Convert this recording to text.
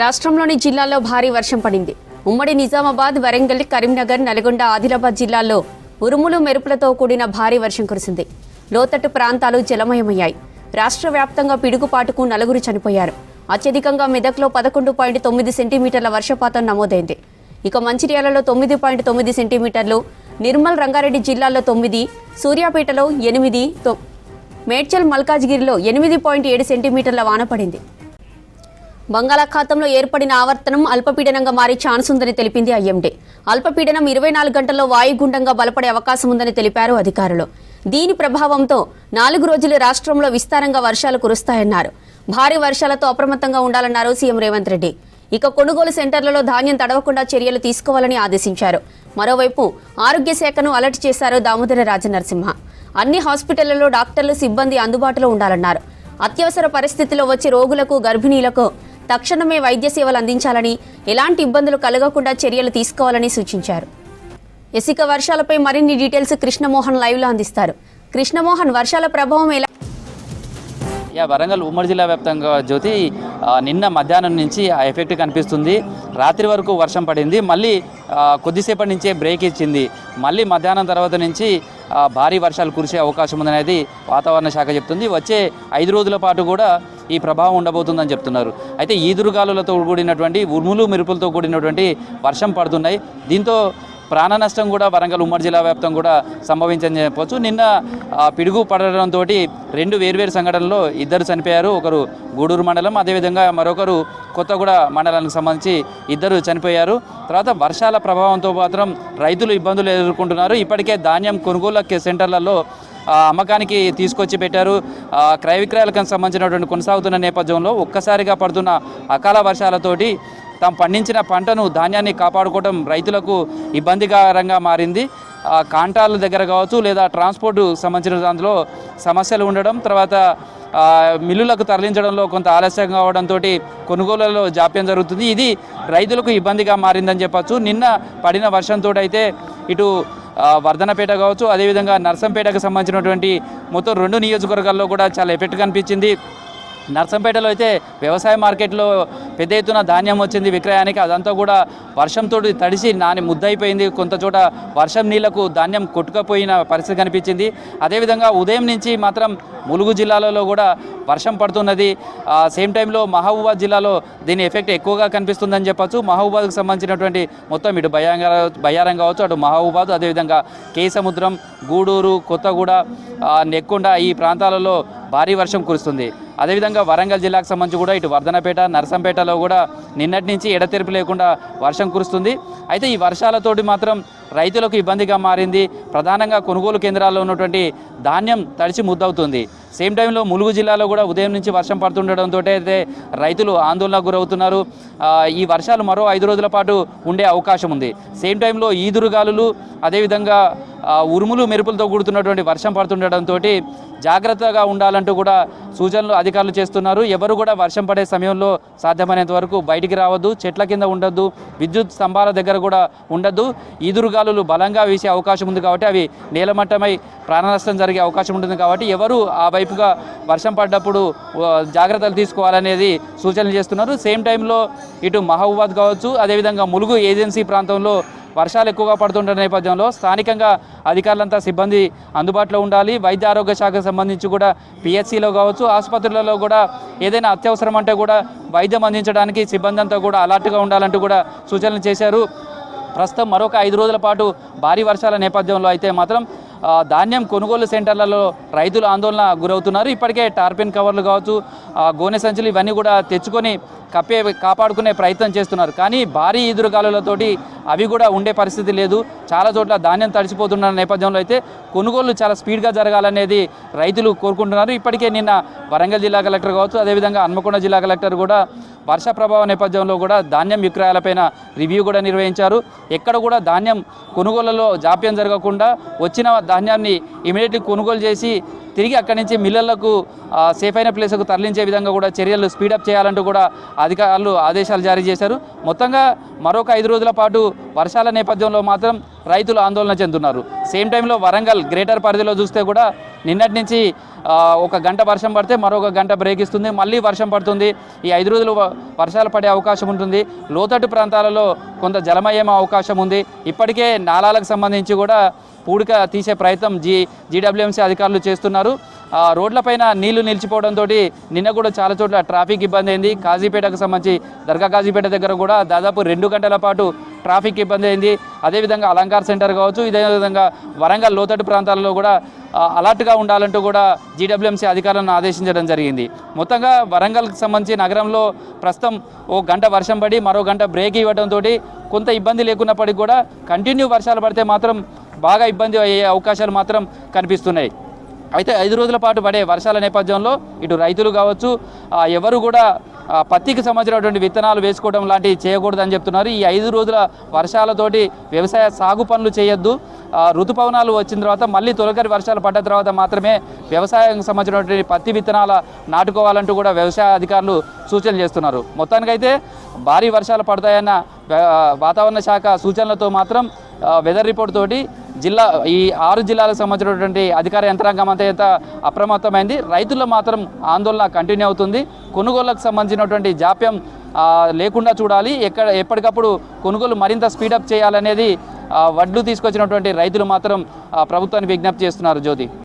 రాష్ట్రంలోని జిల్లాల్లో భారీ వర్షం పడింది. ఉమ్మడి నిజామాబాద్ వరంగల్ కరీంనగర్ నల్గొండ ఆదిలాబాద్ జిల్లాల్లో ఉరుములు మెరుపులతో కూడిన భారీ వర్షం కురిసింది. లోతట్టు ప్రాంతాలు జలమయమయ్యాయి. రాష్ట్ర వ్యాప్తంగా పిడుగుపాటుకు నలుగురు చనిపోయారు. అత్యధికంగా మెదక్లో పదకొండు పాయింట్ తొమ్మిది సెంటీమీటర్ల వర్షపాతం నమోదైంది. ఇక మంచిర్యాలలో తొమ్మిది పాయింట్ తొమ్మిది సెంటీమీటర్లు నిర్మల్ రంగారెడ్డి జిల్లాలో తొమ్మిది సూర్యాపేటలో ఎనిమిది మేడ్చల్ మల్కాజ్గిరిలో ఎనిమిది పాయింట్ ఏడు సెంటీమీటర్ల వాన పడింది. బంగాళాఖాతంలో ఏర్పడిన ఆవర్తనం అల్పపీడనంగా మారే ఛాన్స్ ఉందని తెలిపింది ఐఎండీ. అల్పపీడనం ఇరవై నాలుగు గంటల్లో వాయుగుండంగా బలపడే అవకాశం ఉందని తెలిపారు అధికారులు. దీని ప్రభావంతో నాలుగు రోజులు రాష్ట్రంలో విస్తారంగా వర్షాలు కురుస్తాయన్నారు. భారీ వర్షాలతో అప్రమత్తంగా ఉండాలన్నారు సీఎం రేవంత్ రెడ్డి. ఇక కొనుగోలు సెంటర్లలో ధాన్యం తడవకుండా చర్యలు తీసుకోవాలని ఆదేశించారు. మరోవైపు ఆరోగ్య శాఖను అలర్ట్ చేశారు దామోదర రాజనరసింహ. అన్ని హాస్పిటళ్ళలో డాక్టర్లు సిబ్బంది అందుబాటులో ఉండాలన్నారు. అత్యవసర పరిస్థితిలో వచ్చే రోగులకు గర్భిణీలకు తక్షణమే వైద్య సేవలు అందించాలని ఎలాంటి ఇబ్బందులు కలగకుండా చర్యలు తీసుకోవాలని సూచించారు. ఇసుక వర్షాలపై మరిన్ని డీటెయిల్స్ కృష్ణమోహన్ లైవ్లో అందిస్తారు. కృష్ణమోహన్ వర్షాల ప్రభావం ఎలా యా వరంగల్ ఉమ్మడి జిల్లా వ్యాప్తంగా జ్యోతి నిన్న మధ్యాహ్నం నుంచి ఆ ఎఫెక్ట్ కనిపిస్తుంది. రాత్రి వరకు వర్షం పడింది. మళ్ళీ కొద్దిసేపటి నుంచే బ్రేక్ ఇచ్చింది. మళ్ళీ మధ్యాహ్నం తర్వాత నుంచి భారీ వర్షాలు కురిసే అవకాశం ఉందనేది వాతావరణ శాఖ చెప్తుంది. వచ్చే ఐదు రోజుల పాటు కూడా ఈ ప్రభావం ఉండబోతుందని చెప్తున్నారు. అయితే ఈదురుగాలులతో కూడినటువంటి ఉరుములు మెరుపులతో కూడినటువంటి వర్షం పడుతున్నాయి. దీంతో ప్రాణ నష్టం కూడా వరంగల్ ఉమ్మడి జిల్లా వ్యాప్తం కూడా సంభవించని చెప్పవచ్చు నిన్న పిడుగు పడడంతో రెండు వేర్వేరు సంఘటనల్లో ఇద్దరు చనిపోయారు. ఒకరు గూడూరు మండలం అదేవిధంగా మరొకరు కొత్తగూడ మండలానికి సంబంధించి ఇద్దరు చనిపోయారు. తర్వాత వర్షాల ప్రభావంతో మాత్రం రైతులు ఇబ్బందులు ఎదుర్కొంటున్నారు. ఇప్పటికే ధాన్యం కొనుగోలు సెంటర్లలో అమ్మకానికి తీసుకొచ్చి పెట్టారు. క్రయ విక్రయాలకు సంబంధించినటువంటి కొనసాగుతున్న నేపథ్యంలో ఒక్కసారిగా పడుతున్న అకాల వర్షాలతోటి తాము పండించిన పంటను ధాన్యాన్ని కాపాడుకోవడం రైతులకు ఇబ్బందికరంగా మారింది. కాంటాల దగ్గర కావచ్చు లేదా ట్రాన్స్పోర్ట్ సంబంధించిన దాంట్లో సమస్యలు ఉండడం తర్వాత మిల్లులకు తరలించడంలో కొంత ఆలస్యం కావడంతో కొనుగోలులో జాప్యం జరుగుతుంది. ఇది రైతులకు ఇబ్బందిగా మారిందని చెప్పచ్చు. నిన్న పడిన వర్షంతో అయితే ఇటు వర్ధనపేట కావచ్చు అదేవిధంగా నర్సంపేటకు సంబంధించినటువంటి మొత్తం రెండు నియోజకవర్గాల్లో కూడా చాలా ఎఫెక్ట్ కనిపించింది. నర్సంపేటలో అయితే వ్యవసాయ మార్కెట్లో పెద్ద ఎత్తున ధాన్యం వచ్చింది విక్రయానికి. అదంతా కూడా వర్షంతో తడిసి నాని ముద్దయిపోయింది. కొంత చోట వర్షం నీళ్ళకు ధాన్యం కొట్టుకపోయిన పరిస్థితి కనిపించింది. అదేవిధంగా ఉదయం నుంచి మాత్రం ములుగు జిల్లాలలో కూడా వర్షం పడుతున్నది. సేమ్ టైంలో మహబూబాద్ జిల్లాలో దీని ఎఫెక్ట్ ఎక్కువగా కనిపిస్తుందని చెప్పొచ్చు. మహబూబాద్కు సంబంధించినటువంటి మొత్తం ఇటు బయ్యాంగ బయ్యారం కావచ్చు అటు మహబూబాద్ అదేవిధంగా కేసముద్రం గూడూరు కొత్తగూడ నెక్కొండ ఈ ప్రాంతాలలో భారీ వర్షం కురుస్తుంది. అదేవిధంగా వరంగల్ జిల్లాకు సంబంధించి కూడా ఇటు వర్ధనపేట నరసంపేటలో కూడా నిన్నటి నుంచి ఎడతెరిపి లేకుండా వర్షం కురుస్తుంది. అయితే ఈ వర్షాలతోటి మాత్రం రైతులకు ఇబ్బందిగా మారింది. ప్రధానంగా కొనుగోలు కేంద్రాల్లో ఉన్నటువంటి ధాన్యం తడిచి ముద్దవుతుంది. సేమ్ టైంలో ములుగు జిల్లాలో కూడా ఉదయం నుంచి వర్షం పడుతుండడంతో అయితే రైతులు ఆందోళనకు గురవుతున్నారు. ఈ వర్షాలు మరో ఐదు రోజుల పాటు ఉండే అవకాశం ఉంది. సేమ్ టైంలో ఈదురుగాలులు అదేవిధంగా ఉరుములు మెరుపులతో కూడుతున్నటువంటి వర్షం పడుతుండటంతో జాగ్రత్తగా ఉండాలంటూ కూడా సూచనలు అధికారులు చేస్తున్నారు. ఎవరు కూడా వర్షం పడే సమయంలో సాధ్యమైనంత వరకు బయటికి రావద్దు చెట్ల కింద ఉండొద్దు విద్యుత్ స్తంభాల దగ్గర కూడా ఉండద్దు. ఈదురుగాలులు బలంగా వీసే అవకాశం ఉంది కాబట్టి అవి నేలమట్టమై ప్రాణనష్టం జరిగే అవకాశం ఉంటుంది కాబట్టి ఎవరు ఆ వైపుగా వర్షం పడ్డప్పుడు జాగ్రత్తలు తీసుకోవాలనేది సూచనలు చేస్తున్నారు. సేమ్ టైంలో ఇటు మహబూబాద్ కావచ్చు అదేవిధంగా ములుగు ఏజెన్సీ ప్రాంతంలో వర్షాలు ఎక్కువగా పడుతుంటున్న నేపథ్యంలో స్థానికంగా అధికారులంతా సిబ్బంది అందుబాటులో ఉండాలి. వైద్య ఆరోగ్య శాఖకు సంబంధించి కూడా పిహెచ్సిలో కావచ్చు ఆసుపత్రులలో కూడా ఏదైనా అత్యవసరం అంటే కూడా వైద్యం అందించడానికి సిబ్బంది అంతా కూడా అలర్ట్గా ఉండాలంటూ కూడా సూచనలు చేశారు. ప్రస్తుతం మరొక ఐదు రోజుల పాటు భారీ వర్షాల నేపథ్యంలో అయితే మాత్రం ధాన్యం కొనుగోలు సెంటర్లలో రైతులు ఆందోళన గురవుతున్నారు. ఇప్పటికే టార్పిన్ కవర్లు కావచ్చు గోనె సంచులు ఇవన్నీ కూడా తెచ్చుకొని కప్పే కాపాడుకునే ప్రయత్నం చేస్తున్నారు. కానీ భారీ ఈదురుగాలులతోటి అవి కూడా ఉండే పరిస్థితి లేదు. చాలా చోట్ల ధాన్యం తడిసిపోతున్న నేపథ్యంలో అయితే కొనుగోలు చాలా స్పీడ్గా జరగాలనేది రైతులు కోరుకుంటున్నారు. ఇప్పటికే నిన్న వరంగల్ జిల్లా కలెక్టర్ కావచ్చు అదేవిధంగా హన్మకొండ జిల్లా కలెక్టర్ కూడా వర్ష ప్రభావ నేపథ్యంలో కూడా ధాన్యం విక్రయాలపైన రివ్యూ కూడా నిర్వహించారు. ఎక్కడ కూడా ధాన్యం కొనుగోలలో జాప్యం జరగకుండా వచ్చిన ధాన్యాన్ని ఇమీడియట్లీ కొనుగోలు చేసి తిరిగి అక్కడి నుంచి మిల్లర్లకు సేఫ్ అయిన ప్లేస్కు తరలించే విధంగా కూడా చర్యలు స్పీడప్ చేయాలంటూ కూడా అధికారులు ఆదేశాలు జారీ చేశారు. మొత్తంగా మరొక ఐదు రోజుల పాటు వర్షాల నేపథ్యంలో మాత్రం రైతులు ఆందోళన చెందుతున్నారు. సేమ్ టైంలో వరంగల్ గ్రేటర్ పరిధిలో చూస్తే కూడా నిన్నటి నుంచి ఒక గంట వర్షం పడితే మరొక గంట బ్రేక్ ఇస్తుంది. మళ్ళీ వర్షం పడుతుంది. ఈ ఐదు రోజులు వర్షాలు పడే అవకాశం ఉంటుంది. లోతట్టు ప్రాంతాలలో కొంత జలమయ్యే అవకాశం ఉంది. ఇప్పటికే నాలాలకు సంబంధించి కూడా పూడిక తీసే ప్రయత్నం జీ జీడబ్ల్యూఎంసీ అధికారులు చేస్తున్నారు. ఉన్నారు రోడ్లపైన నీళ్ళు నిలిచిపోవడంతో నిన్న కూడా చాలా చోట్ల ట్రాఫిక్ ఇబ్బంది అయింది. కాజీపేటకు సంబంధించి దర్గా కాజీపేట దగ్గర కూడా దాదాపు రెండు గంటల పాటు ట్రాఫిక్ ఇబ్బంది అయింది. అదేవిధంగా అలంకార్ సెంటర్ కావచ్చు ఇదే విధంగా వరంగల్ లోతట్టు ప్రాంతాల్లో కూడా అలర్ట్గా ఉండాలంటూ కూడా జీడబ్ల్యూఎంసీ అధికారులను ఆదేశించడం జరిగింది. మొత్తంగా వరంగల్కి సంబంధించి నగరంలో ప్రస్తుతం ఓ గంట వర్షం పడి మరో గంట బ్రేక్ ఇవ్వడంతో కొంత ఇబ్బంది లేకున్నప్పటికీ కూడా కంటిన్యూ వర్షాలు పడితే మాత్రం బాగా ఇబ్బంది అయ్యే అవకాశాలు మాత్రం కనిపిస్తున్నాయి. అయితే ఐదు రోజుల పాటు పడే వర్షాల నేపథ్యంలో ఇటు రైతులు కావచ్చు ఎవరు కూడా పత్తికి సంబంధించినటువంటి విత్తనాలు వేసుకోవడం లాంటివి చేయకూడదని చెప్తున్నారు. ఈ ఐదు రోజుల వర్షాలతోటి వ్యవసాయ సాగు పనులు చేయొద్దు. ఋతుపవనాలు వచ్చిన తర్వాత మళ్ళీ తొలకరి వర్షాలు పడ్డ తర్వాత మాత్రమే వ్యవసాయానికి సంబంధించినటువంటి పత్తి విత్తనాల నాటుకోవాలంటూ కూడా వ్యవసాయ అధికారులు సూచనలు చేస్తున్నారు. మొత్తానికైతే భారీ వర్షాలు పడతాయన్న వాతావరణ శాఖ సూచనలతో మాత్రం వెదర్ రిపోర్ట్ తోటి జిల్లా ఈ ఆరు జిల్లాలకు సంబంధించినటువంటి అధికార యంత్రాంగం అంతా అప్రమత్తమైంది. రైతుల్లో మాత్రం ఆందోళన కంటిన్యూ అవుతుంది. కొనుగోళ్ళకు సంబంధించినటువంటి జాప్యం లేకుండా చూడాలి. ఎక్కడ ఎప్పటికప్పుడు కొనుగోలు మరింత స్పీడప్ చేయాలనేది వడ్లు తీసుకొచ్చినటువంటి రైతులు మాత్రం ప్రభుత్వాన్ని విజ్ఞప్తి చేస్తున్నారు జ్యోతి.